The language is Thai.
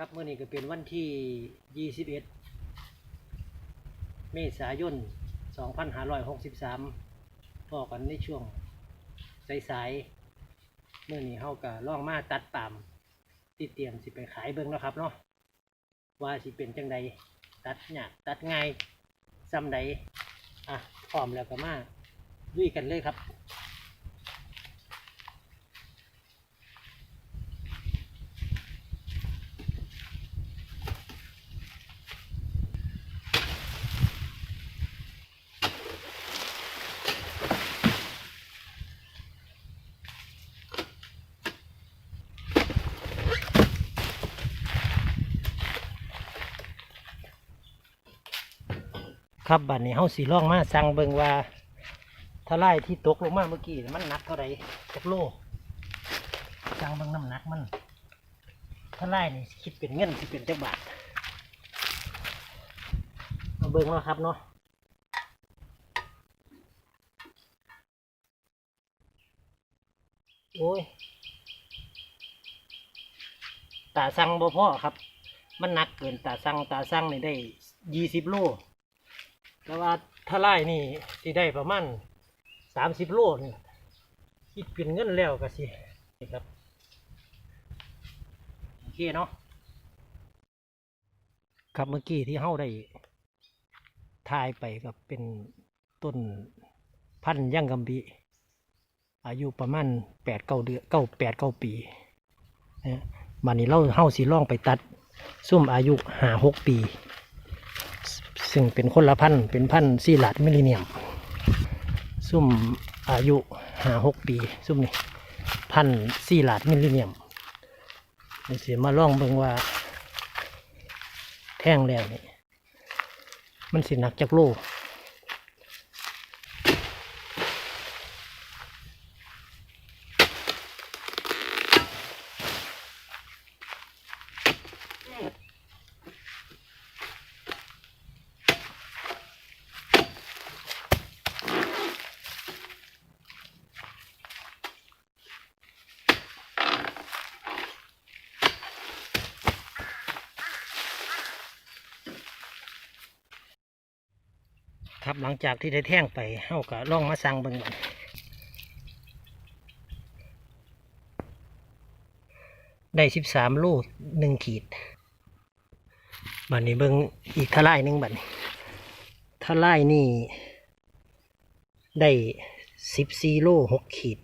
ครับเมื่อนี้ก็เป็นวันที่ 21 เมษายน 2563พอกันในช่วงสายๆเมื่อนี้เฮาก็ล่องมาตัดปามที่เตรียมสิไปขายเบิ่งแล้วครับเนาะว่าสิเป็นจังใดตัดหยากตัดง่ายซ้ำใดอะพร้อมแล้วก็มาลุยกันเลยครับ ครับบัดนนี้เฮาสิลองมาสั่งเบิ่งว่าถ้าไล่ที่ตกลงมาเมื่อกี้มันหนักเท่าไหร่จักโลสั่งเบิ่งน้ำหนักมันถ้าไล่นี่คิดเป็นเงินสิเป็นจักบาทมาเบิ่งแล้วครับเนาะโอ้ยตาสั่งบ่พ่อครับ มันหนักเกินตาสั่งตาสั่งนี่ได้ยี่สิบโล แต่ว่าถ้าไล่นี่สิได้ประมาณสามสิบโลนี่คิดเป็นเงินแล้วก็สินี่ครับโอเคเนาะครับเมื่อกี้ที่เฮาได้ทายไปกับเป็นต้นพันธุ์ย่างกำบีอายุประมาณแปดเก้าเดือนเก้าแปดเก้าปีนะมันนี้เราเฮาสีล่องไปตัดซุ่มอายุห้าหกปี ซึ่งเป็นคนละพันเป็นพันซีลาดมิลลิเนียม ซุ่มอายุห้าหกปี ซุ่มนี่พันซีลาดมิลลิเนียมเสียวสิมาล่องเบิ่งว่า แท่งแล้วนี่มันสิหนักจากโล ครับ หลังจากที่ได้แท่งไปเฮาก็ล่องมาสั่งเบิ่งบัดได้สิบสามลูกหนึ่งขีด บัดนี้เบิ่งอีกทลายหนึ่งบัดนี้ทลายนี่ ได้สิบสี่ลูกหกขีด